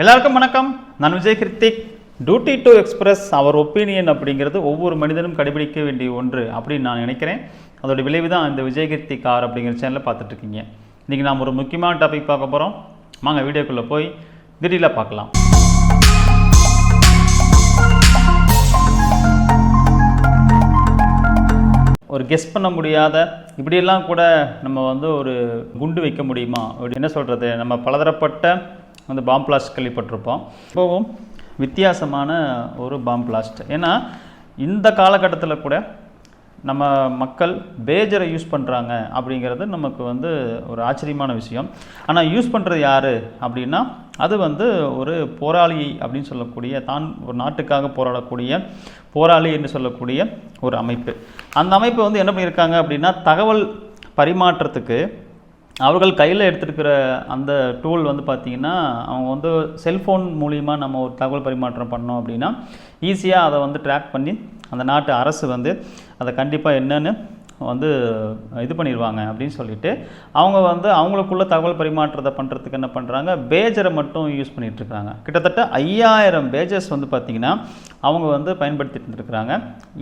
எல்லாருக்கும் வணக்கம். நான் Vijay Krithik. Duty to express our opinion அப்படிங்கிறது ஒவ்வொரு மனிதனும் கடைபிடிக்க வேண்டிய ஒன்று அப்படின்னு நான் நினைக்கிறேன். அதோட விளைவு தான் இந்த விஜய் கிருத்தி கார் அப்படிங்கிற சேனலில் பார்த்துட்ருக்கீங்க. இன்றைக்கி நாம் ஒரு முக்கியமான டாபிக் பார்க்க போகிறோம் வாங்க வீடியோக்குள்ளே போய் திடீரில் பார்க்கலாம். ஒரு கெஸ் பண்ண முடியாத இப்படியெல்லாம் கூட நம்ம வந்து ஒரு குண்டு வைக்க முடியுமா? அப்படி என்ன சொல்கிறது நம்ம பலதரப்பட்ட அந்த பாம் பிளாஸ்ட் கேள்விப்பட்டிருப்போம். இப்போவும் வித்தியாசமான ஒரு பாம் பிளாஸ்ட் ஏன்னா இந்த காலகட்டத்தில் கூட நம்ம மக்கள் பேஜரை யூஸ் பண்ணுறாங்க அப்படிங்கிறது நமக்கு வந்து ஒரு ஆச்சரியமான விஷயம். ஆனால் யூஸ் பண்ணுறது யார் அப்படின்னா அது வந்து ஒரு போராளி அப்படின்னு சொல்லக்கூடிய தான் ஒரு நாட்டுக்காக போராடக்கூடிய போராளி என்று சொல்லக்கூடிய ஒரு அமைப்பு. அந்த அமைப்பு வந்து என்ன பண்ணியிருக்காங்க அப்படின்னா தகவல் பரிமாற்றத்துக்கு அவர்கள் கையில் எடுத்துருக்கிற அந்த டூல் வந்து பார்த்திங்கன்னா அவங்க வந்து செல்ஃபோன் மூலிமா நம்ம ஒரு தகவல் பரிமாற்றம் பண்ணோம் அப்படின்னா ஈஸியாக அதை வந்து ட்ராக் பண்ணி அந்த நாட்டு அரசு வந்து அதை கண்டிப்பாக என்னென்னு வந்து இது பண்ணிடுவாங்க அப்படின்னு சொல்லிட்டு அவங்க வந்து அவங்களுக்குள்ள தகவல் பரிமாற்றத்தை பண்ணுறதுக்கு என்ன பண்ணுறாங்க பேஜரை மட்டும் யூஸ் பண்ணிகிட்டு இருக்காங்க. கிட்டத்தட்ட ஐயாயிரம் பேஜஸ் வந்து பார்த்திங்கன்னா அவங்க வந்து பயன்படுத்திட்டு இருக்கிறாங்க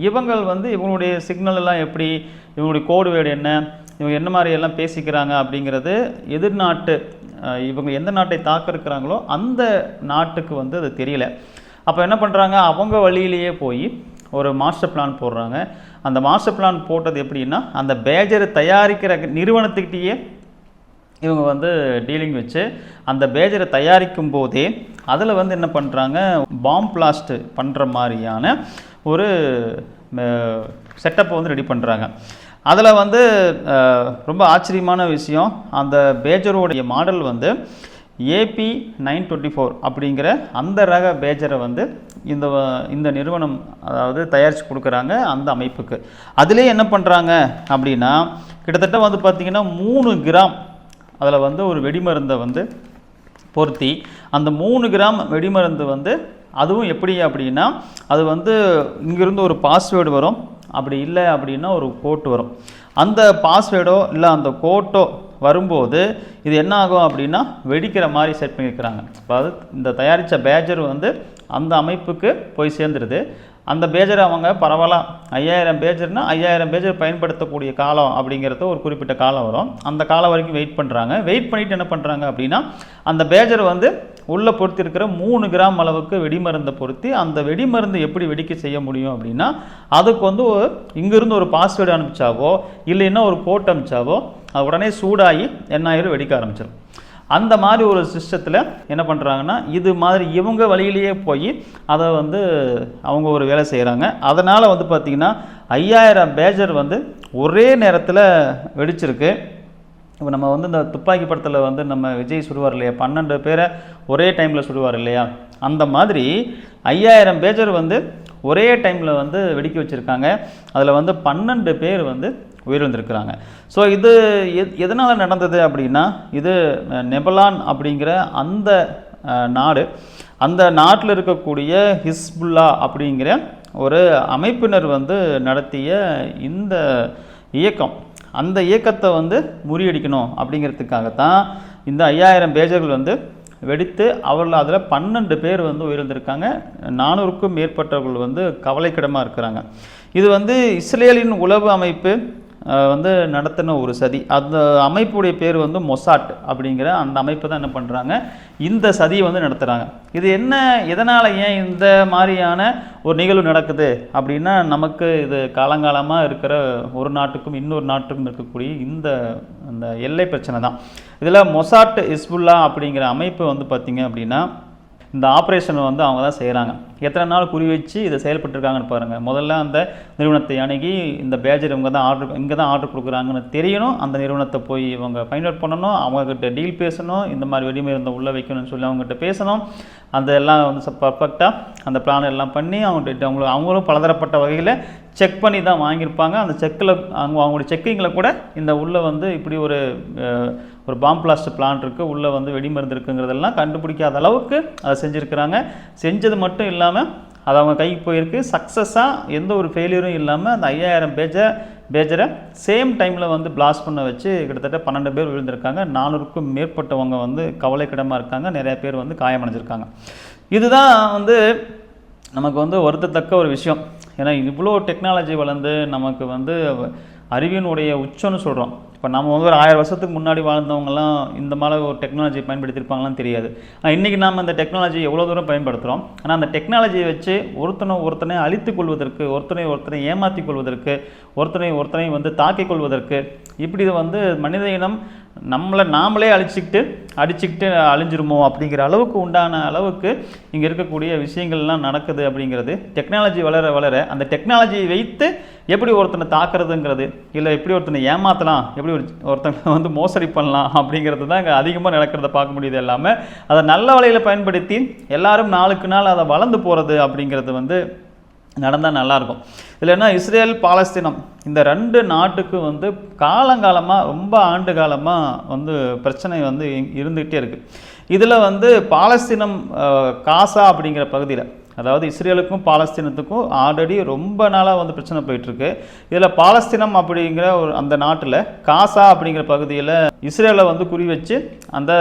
இவங்கள் வந்து இவங்களுடைய சிக்னல் எல்லாம் எப்படி? இவங்களுடைய கோடு வேர்டு என்ன? இவங்க என்ன மாதிரி எல்லாம் பேசிக்கிறாங்க அப்படிங்கிறது எதிர்நாட்டு இவங்க எந்த நாட்டை தாக்க இருக்கிறாங்களோ அந்த நாட்டுக்கு வந்து அது தெரியல. அப்போ என்ன பண்ணுறாங்க அவங்க வழியிலேயே போய் ஒரு மாஸ்டர் பிளான் போடுறாங்க. அந்த மாஸ்டர் பிளான் போட்டது எப்படின்னா அந்த பேஜரை தயாரிக்கிற நிறுவனத்துக்கிட்டேயே இவங்க வந்து டீலிங் வச்சு அந்த பேஜரை தயாரிக்கும் போதே அதில் வந்து என்ன பண்ணுறாங்க பாம் பிளாஸ்ட் பண்ணுற மாதிரியான ஒரு செட்டப்பை வந்து ரெடி பண்ணுறாங்க அதில் வந்து ரொம்ப ஆச்சரியமான விஷயம். அந்த பேஜருடைய மாடல் வந்து A B nine twenty four அப்படிங்கிற அந்த ரக பேஜரை வந்து இந்த இந்த நிறுவனம் அதாவது தயாரித்து கொடுக்குறாங்க அந்த அமைப்புக்கு. அதிலே என்ன பண்ணுறாங்க அப்படின்னா கிட்டத்தட்ட வந்து பார்த்திங்கன்னா மூணு கிராம் அதில் வந்து ஒரு வெடிமருந்தை வந்து பொருத்தி அந்த மூணு கிராம் வெடிமருந்து வந்து அதுவும் எப்படி அப்படின்னா அது வந்து இங்கேருந்து ஒரு பாஸ்வேர்டு வரும். அப்படி இல்லை அப்படின்னா ஒரு கோட் வரும். அந்த பாஸ்வேர்டோ இல்லை அந்த கோட்டோ வரும்போது இது என்ன ஆகும் அப்படின்னா வெடிக்கிற மாதிரி செட் பண்ணியிருக்கிறாங்க. அதாவது இந்த தயாரித்த பேஜர் வந்து அந்த அமைப்புக்கு போய் சேர்ந்துருது. அந்த பேஜர் அவங்க பரவாயில்ல ஐயாயிரம் பேஜர்னால் ஐயாயிரம் பேஜர் பயன்படுத்தக்கூடிய காலம் அப்படிங்கிறது ஒரு குறிப்பிட்ட காலம் வரும். அந்த காலம் வரைக்கும் வெயிட் பண்ணுறாங்க வெயிட் பண்ணிவிட்டு என்ன பண்ணுறாங்க அப்படின்னா அந்த பேஜர் வந்து உள்ளே பொருத்திருக்கிற மூணு கிராம் அளவுக்கு வெடிமருந்தை பொருத்தி அந்த வெடிமருந்து எப்படி வெடிக்க செய்ய முடியும் அப்படின்னா அதுக்கு வந்து ஒரு- ஒரு பாஸ்வேர்டு அனுப்பிச்சாவோ இல்லைன்னா ஒரு கோட் அனுப்பிச்சாவோ அது உடனே சூடாகி என்ன ஆயிரும் வெடிக்க ஆரம்பிச்சிடும் அந்த மாதிரி ஒரு சிஸ்டத்தில் என்ன பண்ணுறாங்கன்னா இது மாதிரி இவங்க வழியிலேயே போய் அதை வந்து அவங்க ஒரு வேலை செய்கிறாங்க அதனால் வந்து பார்த்திங்கன்னா ஐயாயிரம் பேஜர் வந்து ஒரே நேரத்தில் வெடிச்சிருக்கு. இப்போ நம்ம வந்து இந்த துப்பாக்கி படத்தில் வந்து நம்ம விஜய் சுடுவார் இல்லையா? பன்னெண்டு பேரை ஒரே டைமில் சுடுவார் இல்லையா? அந்த மாதிரி ஐயாயிரம் பேஜர் வந்து ஒரே டைமில் வந்து வெடிக்க வச்சுருக்காங்க. அதில் வந்து பன்னெண்டு பேர் வந்து உயிரிழந்திருக்கிறாங்க. ஸோ இது எத் எதனால் நடந்தது அப்படின்னா இது நெபலான் அப்படிங்கிற அந்த நாடு அந்த நாட்டில் இருக்கக்கூடிய ஹிஸ்புல்லா அப்படிங்கிற ஒரு அமைப்பினர் வந்து நடத்திய இந்த இயக்கம். அந்த இயக்கத்தை வந்து முறியடிக்கணும் அப்படிங்கிறதுக்காகத்தான் இந்த ஐயாயிரம் பேஜர்கள் வந்து வெடித்து அவர்கள் அதில் பன்னெண்டு பேர் வந்து உயிரிழந்திருக்காங்க. நானூறுக்கும் மேற்பட்டவர்கள் வந்து கவலைக்கிடமாக இருக்கிறாங்க. இது வந்து இஸ்ரேலின் உளவு அமைப்பு வந்து நடத்தின ஒரு சதி. அந்த அமைப்புடைய பேர் வந்து மொசாட் அப்படிங்கிற அந்த அமைப்பு தான் என்ன பண்ணுறாங்க இந்த சதியை வந்து நடத்துகிறாங்க இது என்ன எதனால் ஏன் இந்த மாதிரியான ஒரு நிகழ்வு நடக்குது அப்படின்னா நமக்கு இது காலங்காலமாக இருக்கிற ஒரு நாட்டுக்கும் இன்னொரு நாட்டுக்கும் இருக்கக்கூடிய இந்த அந்த எல்லை பிரச்சனை தான். இதில் மொசாட் இஸ்புல்லா அப்படிங்கிற அமைப்பு வந்து பார்த்திங்க அப்படின்னா இந்த ஆப்ரேஷன் வந்து அவங்க தான் செய்கிறாங்க எத்தனை நாள் குறி வச்சு இதை செயல்பட்டுருக்காங்கன்னு பாருங்கள் முதல்ல அந்த நிறுவனத்தை அணுகி இந்த பேஜர் இவங்க தான் ஆர்டர் இங்கே தான் ஆர்டர் கொடுக்குறாங்கன்னு தெரியணும். அந்த நிறுவனத்தை போய் இவங்க ஃபைண்ட் அவுட் பண்ணணும். அவங்கக்கிட்ட டீல் பேசணும். இந்த மாதிரி வெடிமை இருந்த உள்ளே வைக்கணும்னு சொல்லி அவங்ககிட்ட பேசணும். அந்த எல்லாம் வந்து பர்ஃபெக்டாக அந்த பிளான் எல்லாம் பண்ணி அவங்ககிட்ட அவங்களுக்கு அவங்களும் பலதரப்பட்ட வகையில் செக் பண்ணி தான் வாங்கியிருப்பாங்க. அந்த செக்கில் அவங்க அவங்களுடைய செக்கிங்கில் கூட இந்த உள்ளே வந்து இப்படி ஒரு ஒரு பாம் பிளாஸ்ட் பிளான் இருக்குது உள்ளே வந்து வெடிமருந்து இருக்குங்கிறதெல்லாம் கண்டுபிடிக்காத அளவுக்கு அதை செஞ்சுருக்கிறாங்க. செஞ்சது மட்டும் இல்லாமல் அது அவங்க கைக்கு போயிருக்கு. சக்ஸஸாக எந்த ஒரு ஃபெயிலியரும் இல்லாமல் அந்த ஐயாயிரம் பேஜை பேஜரை சேம் டைமில் வந்து பிளாஸ்ட் பண்ண வச்சு கிட்டத்தட்ட பன்னெண்டு பேர் விழுந்திருக்காங்க. நானூறுக்கும் மேற்பட்டவங்க வந்து கவலைக்கிடமாக இருக்காங்க. நிறைய பேர் வந்து காயமடைஞ்சிருக்காங்க. இதுதான் வந்து நமக்கு வந்து வருத்தத்தக்க ஒரு விஷயம். ஏன்னா இவ்வளோ டெக்னாலஜி வளர்ந்து நமக்கு வந்து அறிவினுடைய உச்சம்னு சொல்கிறோம் இப்போ நம்ம வந்து ஒரு ஆயிரம் வருஷத்துக்கு முன்னாடி வாழ்ந்தவங்கலாம் இந்த மாதிரி ஒரு டெக்னாலஜி பயன்படுத்தியிருப்பாங்களான்னு தெரியாது. ஆனால் இன்றைக்கி நாம் இந்த டெக்னாலஜி எவ்வளோ தூரம் பயன்படுத்துகிறோம் ஆனால் அந்த டெக்னாலஜியை வச்சு ஒருத்தனை ஒருத்தனை அழித்து கொள்வதற்கு ஒருத்தனை ஒருத்தனை ஏமாற்றிக் கொள்வதற்கு ஒருத்தனை ஒருத்தனை வந்து தாக்கிக் கொள்வதற்கு இப்படி வந்து மனித இனம் நம்மளை நாமளே அழிச்சிக்கிட்டு அடிச்சுக்கிட்டு அழிஞ்சிருமோ அப்படிங்கிற அளவுக்கு உண்டான அளவுக்கு இங்கே இருக்கக்கூடிய விஷயங்கள்லாம் நடக்குது அப்படிங்கிறது. டெக்னாலஜி வளர வளர அந்த டெக்னாலஜியை வைத்து எப்படி ஒருத்தனை தாக்குறதுங்கிறது இல்லை எப்படி ஒருத்தனை ஏமாற்றலாம் எப்படி ஒரு ஒருத்தனை வந்து மோசடி பண்ணலாம் அப்படிங்கிறது தான் இங்கே அதிகமாக நடக்கிறத பார்க்க முடியுது எல்லாமே. அதை நல்ல வழியில் பயன்படுத்தி எல்லாரும் நாளுக்கு நாள் அதை வளர்ந்து போகிறது அப்படிங்கிறது வந்து நடந்தால் நல்லாயிருக்கும் இதில் என்ன? இஸ்ரேல் பாலஸ்தீனம். இந்த ரெண்டு நாட்டுக்கு வந்து காலங்காலமாக ரொம்ப ஆண்டு காலமாக வந்து பிரச்சனை வந்து இருந்துகிட்டே இருக்குது இதில் வந்து பாலஸ்தீனம் காசா அப்படிங்கிற பகுதியில் அதாவது இஸ்ரேலுக்கும் பாலஸ்தீனத்துக்கும் ஆல்ரெடி ரொம்ப நாளாக வந்து பிரச்சனை போயிட்டுருக்கு. இதில் பாலஸ்தீனம் அப்படிங்கிற ஒரு அந்த நாட்டில் காசா அப்படிங்கிற பகுதியில் இஸ்ரேலை வந்து குறி வச்சு அந்த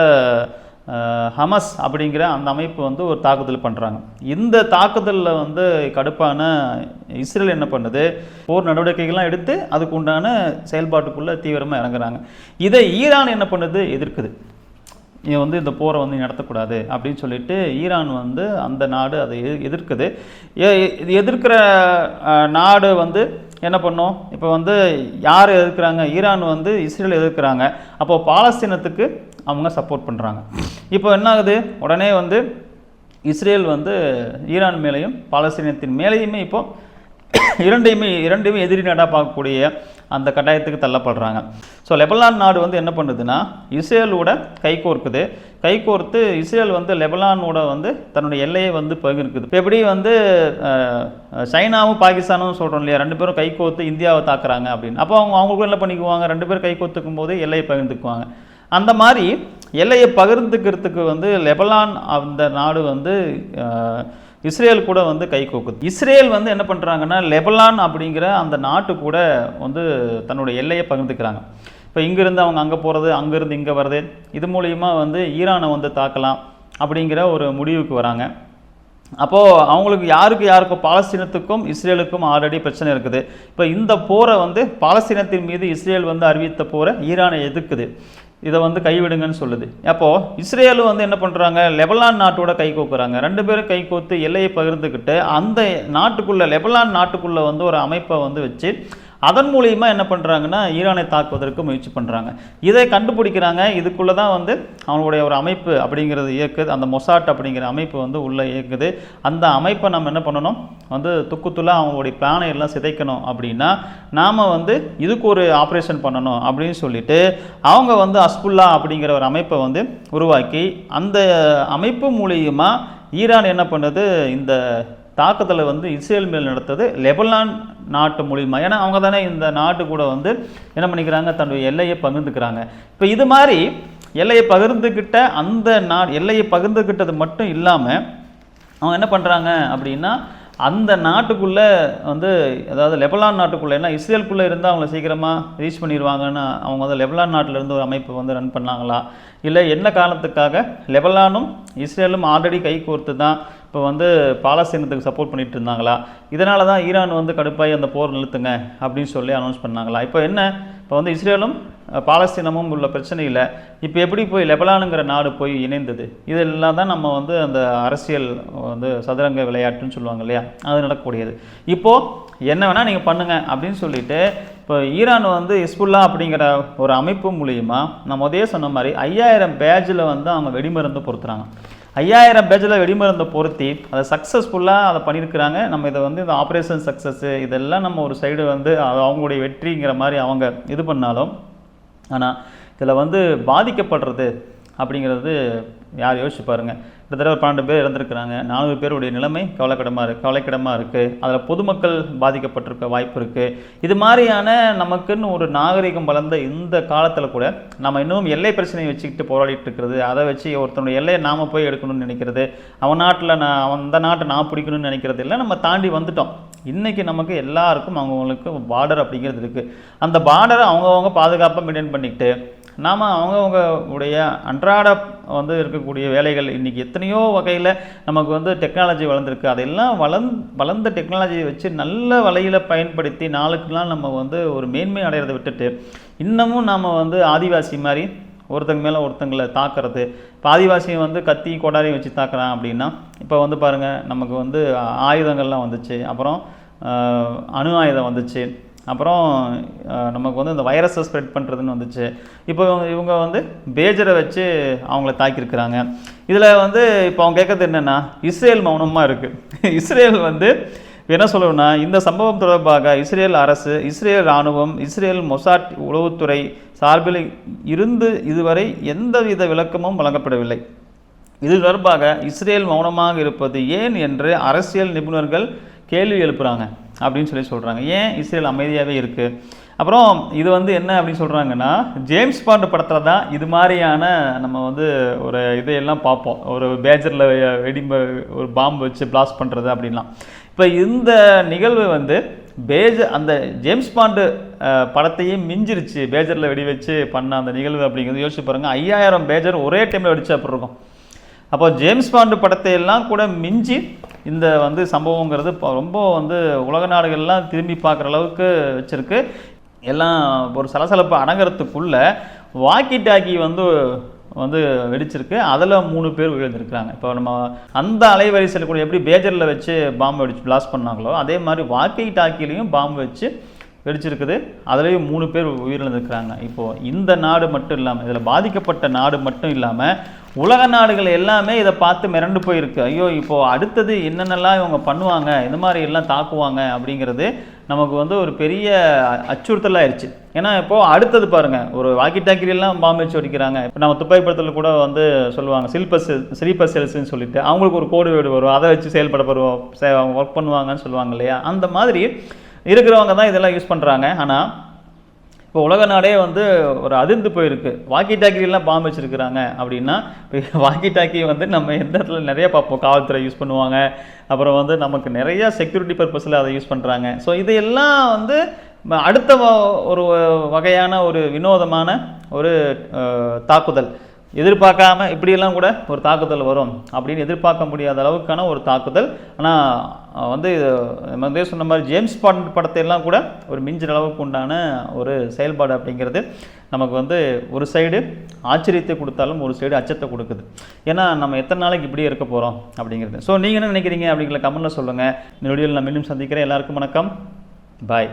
ஹமஸ் அப்படிங்கிற அந்த அமைப்பு வந்து ஒரு தாக்குதல் பண்ணுறாங்க இந்த தாக்குதலில் வந்து கடுப்பான இஸ்ரேல் என்ன பண்ணுது? போர் நடவடிக்கைகள்லாம் எடுத்து அதுக்கு உண்டான செயல்பாட்டுக்குள்ளே தீவிரமாக இறங்குறாங்க. இதை ஈரான் என்ன பண்ணுது? எதிர்க்குது. இவன் வந்து இந்த போரை வந்து நடத்தக்கூடாது அப்படின்னு சொல்லிட்டு ஈரான் வந்து அந்த நாடு அதை எதிர்க்குது. இது எதிர்க்கிற நாடு வந்து என்ன பண்ணும்? இப்போ வந்து யார் எதிர்க்கிறாங்க? ஈரான் வந்து இஸ்ரேல் எதிர்க்கிறாங்க. அப்போது பாலஸ்தீனத்துக்கு அவங்க சப்போர்ட் பண்ணுறாங்க இப்போ என்ன ஆகுது உடனே வந்து இஸ்ரேல் வந்து ஈரான் மேலேயும் பாலஸ்தீனத்தின் மேலேயுமே இப்போ இரண்டையுமே இரண்டையுமே எதிரி நாடாக பார்க்கக்கூடிய அந்த கட்டாயத்துக்கு தள்ளப்படுறாங்க. ஸோ லெபனான் நாடு வந்து என்ன பண்ணுதுன்னா இஸ்ரேலோட கைகோர்க்குது கைகோர்த்து இஸ்ரேல் வந்து லெபலானோட வந்து தன்னுடைய எல்லையை வந்து பகிர்க்குது. இப்போ எப்படி வந்து சைனாவும் பாகிஸ்தானும் சொல்கிறோம் இல்லையா? ரெண்டு பேரும் கைகோர்த்து இந்தியாவை தாக்குறாங்க அப்படின்னு. அப்போ அவங்க அவங்களுக்கும் என்ன பண்ணிக்குவாங்க? ரெண்டு பேரும் கைகோர்த்துக்கும் போது எல்லையை பகிர்ந்துக்குவாங்க. அந்த மாதிரி எல்லையை பகிர்ந்துக்கிறதுக்கு வந்து லெபலான் அந்த நாடு வந்து இஸ்ரேல் கூட வந்து கை கோக்குது. இஸ்ரேல் வந்து என்ன பண்ணுறாங்கன்னா லெபலான் அப்படிங்கிற அந்த நாட்டு கூட வந்து தன்னுடைய எல்லையை பகிர்ந்துக்கிறாங்க. இப்போ இங்கேருந்து அவங்க அங்கே போகிறது அங்கேருந்து இங்கே வர்றது இது மூலயமா வந்து ஈரானை வந்து தாக்கலாம் அப்படிங்கிற ஒரு முடிவுக்கு வராங்க. அப்போது அவங்களுக்கு யாருக்கு யாருக்கும் பாலஸ்தீனத்துக்கும் இஸ்ரேலுக்கும் ஆல்ரெடி பிரச்சனை இருக்குது. இப்போ இந்த போரை வந்து பாலஸ்தீனத்தின் மீது இஸ்ரேல் வந்து அறிவித்த போரை ஈரானை எதிர்க்குது. இதை வந்து கைவிடுங்கன்னு சொல்லுது. அப்போது இஸ்ரேலும் வந்து என்ன பண்ணுறாங்க லெபலான் நாட்டோட கை கோக்குறாங்க. ரெண்டு பேரும் கை கோத்து எல்லையை பகிர்ந்துக்கிட்டு அந்த நாட்டுக்குள்ளே லெபலான் நாட்டுக்குள்ளே வந்து ஒரு அமைப்பை வந்து வச்சு அதன் மூலியமாக என்ன பண்ணுறாங்கன்னா ஈரானை தாக்குவதற்கு முயற்சி பண்ணுறாங்க இதை கண்டுபிடிக்கிறாங்க. இதுக்குள்ளே தான் வந்து அவங்களுடைய ஒரு அமைப்பு அப்படிங்கிறது இயக்குது. அந்த மொசாட் அப்படிங்கிற அமைப்பு வந்து உள்ளே இயக்குது. அந்த அமைப்பை நம்ம என்ன பண்ணணும்? வந்து துக்குத்துலாக அவங்களுடைய பிளானை எல்லாம் சிதைக்கணும் அப்படின்னா நாம் வந்து இதுக்கு ஒரு ஆப்ரேஷன் பண்ணணும் அப்படின்னு சொல்லிட்டு அவங்க வந்து அஸ்புல்லா அப்படிங்கிற ஒரு அமைப்பை வந்து உருவாக்கி அந்த அமைப்பு மூலியமாக ஈரான் என்ன பண்ணுது? இந்த தாக்குதலை வந்து இஸ்ரேல் மேல் நடத்தது. லெபனான் நாட்டு மூலியமா. ஏன்னா அவங்க தானே இந்த நாட்டு கூட வந்து என்ன பண்ணிக்கிறாங்க? தன்னுடைய எல்லையை பகிர்ந்துக்கிறாங்க. இப்போ இது மாதிரி எல்லையை பகிர்ந்துக்கிட்ட அந்த நா எல்லையை பகிர்ந்துக்கிட்டது மட்டும் இல்லாமல் அவங்க என்ன பண்ணுறாங்க அப்படின்னா அந்த நாட்டுக்குள்ளே வந்து அதாவது லெபலான் நாட்டுக்குள்ளே ஏன்னா இஸ்ரேலுக்குள்ளே இருந்தால் அவங்கள சீக்கிரமாக ரீச் பண்ணிடுவாங்கன்னு அவங்க வந்து லெபலான் நாட்டில் இருந்து ஒரு அமைப்பு வந்து ரன் பண்ணாங்களா? இல்லை என்ன காரணத்துக்காக லெபலானும் இஸ்ரேலும் ஆல்ரெடி கை கோர்த்து தான் இப்போ வந்து பாலஸ்தீனத்துக்கு சப்போர்ட் பண்ணிட்டு இருந்தாங்களா? இதனால தான் ஈரான் வந்து கடுப்பாகி அந்த போர் நிறுத்துங்க அப்படின்னு சொல்லி அனௌன்ஸ் பண்ணாங்களா? இப்போ என்ன இப்போ வந்து இஸ்ரேலும் பாலஸ்தீனமும் உள்ள பிரச்சனையில் இப்போ எப்படி போய் லெபலானுங்கிற நாடு போய் இணைந்தது? இதெல்லாம் தான் நம்ம வந்து அந்த அரசியல் வந்து சதுரங்க விளையாட்டுன்னு சொல்லுவாங்க இல்லையா? அது நடக்கக்கூடியது. இப்போது என்ன வேணால் நீங்கள் பண்ணுங்க அப்படின்னு சொல்லிட்டு இப்போ ஈரான் வந்து இஸ்புல்லா அப்படிங்கிற ஒரு அமைப்பு மூலியமாக நம்ம முதே சொன்ன மாதிரி ஐயாயிரம் பேஜில் வந்து அவங்க வெடிமருந்து பொறுத்துறாங்க ஐயாயிரம் பேஜில் வெடிமருந்தை பொருத்தி அதை சக்ஸஸ்ஃபுல்லாக அதை பண்ணியிருக்கிறாங்க. நம்ம இதை வந்து இந்த ஆப்ரேஷன் சக்ஸஸ்ஸு இதெல்லாம் நம்ம ஒரு சைடு வந்து அது அவங்களுடைய வெற்றிங்கிற மாதிரி அவங்க இது பண்ணாலும் ஆனால் இதில் வந்து பாதிக்கப்படுறது அப்படிங்கிறது யார் யோசிச்சு பாருங்க. கிட்டத்தட்ட ஒரு பன்னெண்டு பேர் இறந்துருக்கிறாங்க. நானூறு பேருடைய நிலைமை கவலைக்கிடமாக இருக்குது கவலைக்கிடமாக இருக்குது அதில் பொதுமக்கள் பாதிக்கப்பட்டிருக்க வாய்ப்பு இருக்குது இது மாதிரியான நமக்குன்னு ஒரு நாகரிகம் வளர்ந்த இந்த காலத்தில் கூட நம்ம இன்னும் எல்லை பிரச்சனையை வச்சுக்கிட்டு போராடிட்டு இருக்கிறது. அதை வச்சு ஒருத்தனுடைய எல்லையை நாம் போய் எடுக்கணும்னு நினைக்கிறது. அவன் நாட்டில் நான் அந்த நாட்டை நான் பிடிக்கணும்னு நினைக்கிறது இல்லை. நம்ம தாண்டி வந்துட்டோம். இன்றைக்கி நமக்கு எல்லாருக்கும் அவங்கவுங்களுக்கு பார்டர் அப்படிங்கிறது இருக்குது அந்த பார்டரை அவங்கவுங்க பாதுகாப்பாக மெயின்டைன் பண்ணிக்கிட்டு நாம் அவங்கவுங்க உடைய அன்றாட வந்து இருக்கக்கூடிய வேலைகள் இன்றைக்கி எத்தனையோ வகையில் நமக்கு வந்து டெக்னாலஜி வளர்ந்துருக்கு. அதெல்லாம் வளர்ந் வளர்ந்த டெக்னாலஜியை வச்சு நல்ல வழியில் பயன்படுத்தி நாளுக்குலாம் நம்ம வந்து ஒரு மேன்மை அடையிறதை விட்டுட்டு இன்னமும் நாம் வந்து ஆதிவாசி மாதிரி ஒருத்தங்க மேலே ஒருத்தங்களை தாக்குறது. இப்போ ஆதிவாசியை வந்து கத்தி கொடாரி வச்சு தாக்குறான் அப்படின்னா இப்போ வந்து பாருங்கள் நமக்கு வந்து ஆயுதங்கள்லாம் வந்துச்சு. அப்புறம் அணு ஆயுதம் வந்துச்சு. அப்புறம் நமக்கு வந்து இந்த வைரஸை ஸ்ப்ரெட் பண்ணுறதுன்னு வந்துச்சு. இப்போ இவங்க- இவங்க வந்து பேஜரை வச்சு அவங்கள தாக்கியிருக்கிறாங்க. இதில் வந்து இப்போ அவங்க கேட்கறது என்னென்னா இஸ்ரேல் மௌனமாக இருக்குது இஸ்ரேல் வந்து என்ன சொல்லணும்னா இந்த சம்பவம் தொடர்பாக இஸ்ரேல் அரசு இஸ்ரேல் இராணுவம் இஸ்ரேல் மொசாட் உளவுத்துறை சார்பில் இருந்து இதுவரை எந்தவித விளக்கமும் வழங்கப்படவில்லை. இது தொடர்பாக இஸ்ரேல் மௌனமாக இருப்பது ஏன் என்று அரசியல் நிபுணர்கள் கேள்வி எழுப்புகிறாங்க அப்படின்னு சொல்லி சொல்கிறாங்க ஏன் இஸ்ரேல் அமைதியாகவே இருக்குது அப்புறம் இது வந்து என்ன அப்படின்னு சொல்கிறாங்கன்னா ஜேம்ஸ் பாண்ட் படத்தில் தான் இது மாதிரியான நம்ம வந்து ஒரு இதையெல்லாம் பார்ப்போம். ஒரு பேஜரில் வெடிம்ப ஒரு பாம்பு வச்சு பிளாஸ்ட் பண்ணுறது அப்படின்லாம். இப்போ இந்த நிகழ்வு வந்து பேஜ அந்த ஜேம்ஸ் பாண்டு படத்தையும் மிஞ்சிருச்சு. பேஜரில் வெடி வச்சு பண்ண அந்த நிகழ்வு அப்படிங்கிறது யோசிச்சு பாருங்கள் ஐயாயிரம் பேஜர் ஒரே டைமில் வெடிச்சா அப்படி இருக்கும். அப்போ ஜேம்ஸ் பாண்டு படத்தையெல்லாம் கூட மிஞ்சி இந்த வந்து சம்பவங்கிறது இப்போ ரொம்ப வந்து உலக நாடுகள்லாம் திரும்பி பார்க்குற அளவுக்கு வச்சுருக்கு. எல்லாம் ஒரு சலசலப்பு அடங்குறதுக்குள்ள வாக்கி டாக்கி வந்து வந்து வெடிச்சிருக்கு. அதில் மூணு பேர் விழுந்திருக்கிறாங்க. இப்போ நம்ம அந்த அலைவரிசையில் கூட எப்படி பேஜரில் வச்சு பாம்பு வெடிச்சு பிளாஸ்ட் பண்ணாங்களோ அதே மாதிரி வாக்கி டாக்கிலையும் பாம்பு வச்சு வெடிச்சிருக்குது. அதுலேயும் மூணு பேர் உயிரிழந்திருக்கிறாங்க. இப்போது இந்த நாடு மட்டும் இல்லாமல் இதில் பாதிக்கப்பட்ட நாடு மட்டும் இல்லாமல் உலக நாடுகள் எல்லாமே இதை பார்த்து மிரண்டு போயிருக்கு. ஐயோ இப்போது அடுத்தது என்னென்னலாம் இவங்க பண்ணுவாங்க இந்த மாதிரி எல்லாம் தாக்குவாங்க அப்படிங்கிறது நமக்கு வந்து ஒரு பெரிய அச்சுறுத்தலாயிருச்சு ஏன்னா இப்போது அடுத்தது பாருங்கள் ஒரு வாக்கி டாக்கிரியெல்லாம் பாம்பு வச்சு அடிக்கிறாங்க இப்போ நம்ம துப்பாக்கி படத்தில் கூட வந்து சொல்லுவாங்க சில்பஸ் சிலிப்பஸ் செல்ஸ்ன்னு சொல்லிட்டு அவங்களுக்கு ஒரு கோடு வீடு வரும். அதை வச்சு செயல்பட வருவோம் அவங்க ஒர்க் பண்ணுவாங்கன்னு சொல்லுவாங்க இல்லையா? அந்த மாதிரி இருக்கிறவங்க தான் இதெல்லாம் யூஸ் பண்ணுறாங்க ஆனால் இப்போ உலக நாடே வந்து ஒரு அதிர்ந்து போயிருக்கு. வாக்கி டாக்கிலாம் பாம்பு வச்சுருக்குறாங்க அப்படின்னா இப்போ வாக்கி டாக்கி வந்து நம்ம எந்த இடத்துல நிறைய பார்ப்போம். காவல்துறை யூஸ் பண்ணுவாங்க. அப்புறம் வந்து நமக்கு நிறையா செக்யூரிட்டி பர்பஸில் அதை யூஸ் பண்ணுறாங்க ஸோ இதையெல்லாம் வந்து அடுத்த ஒரு வகையான ஒரு வினோதமான ஒரு தாக்குதல். எதிர்பார்க்காம இப்படியெல்லாம் கூட ஒரு தாக்குதல் வரும் அப்படின்னு எதிர்பார்க்க முடியாத அளவுக்கான ஒரு தாக்குதல். ஆனால் வந்து வந்து சொன்ன மாதிரி ஜேம்ஸ் பாண்ட் படத்தையெல்லாம் கூட ஒரு மிஞ்சிற அளவுக்கு உண்டான ஒரு செயல்பாடு அப்படிங்கிறது நமக்கு வந்து ஒரு சைடு ஆச்சரியத்தை கொடுத்தாலும் ஒரு சைடு அச்சத்தை கொடுக்குது. ஏன்னா நம்ம எத்தனை நாளைக்கு இப்படியே இருக்க போகிறோம் அப்படிங்கிறது. ஸோ நீங்கள் என்ன நினைக்கிறீங்க அப்படிங்கிற கமெண்ட்டில் சொல்லுங்கள் இந்த வீடியோவில் நான் மீண்டும் சந்திக்கிறேன். எல்லாருக்கும் வணக்கம். பாய்